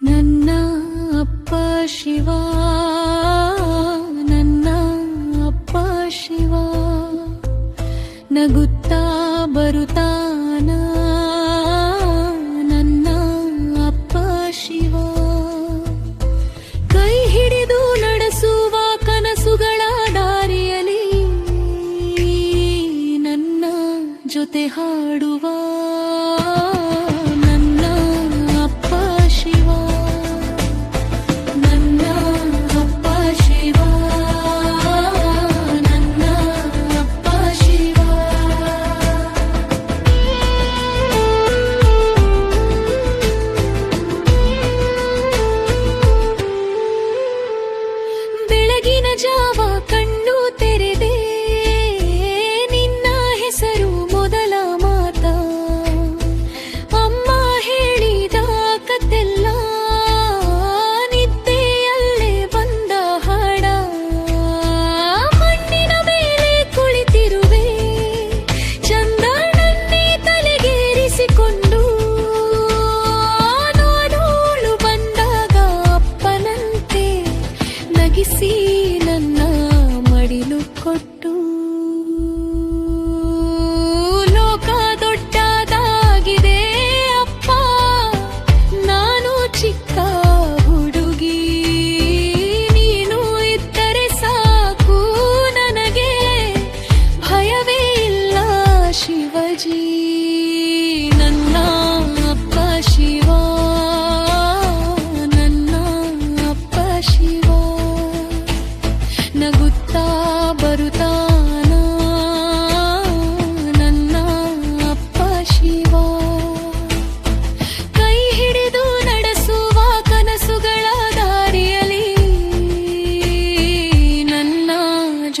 ನನ್ನ ಅಪ್ಪ ಶಿವ ನನ್ನ ಅಪ್ಪ ಶಿವ ನಗುತ್ತಾ ಬರುತ್ತಾನ?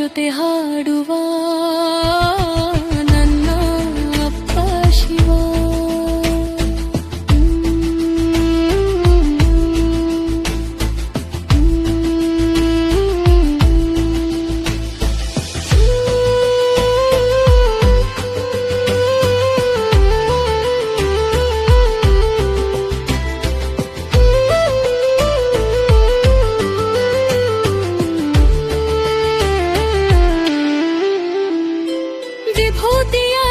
ಜೊತೆ ಹಾಡುವ পুতিয়া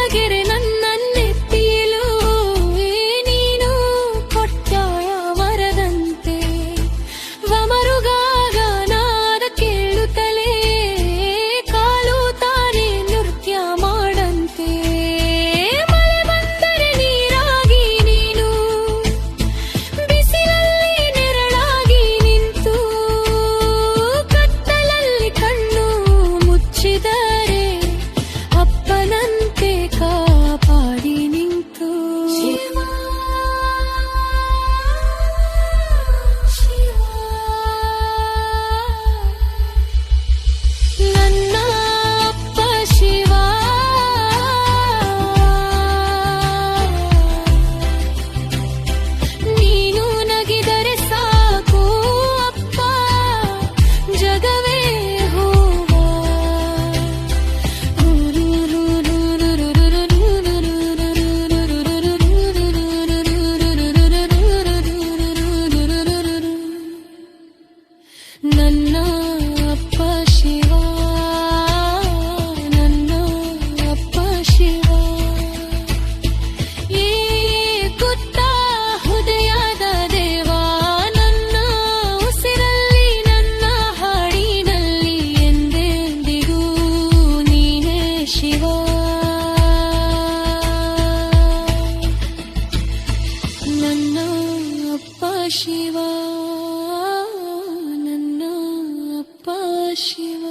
ಶಿವ ನನ್ನ ಅಪ್ಪ ಶಿವ.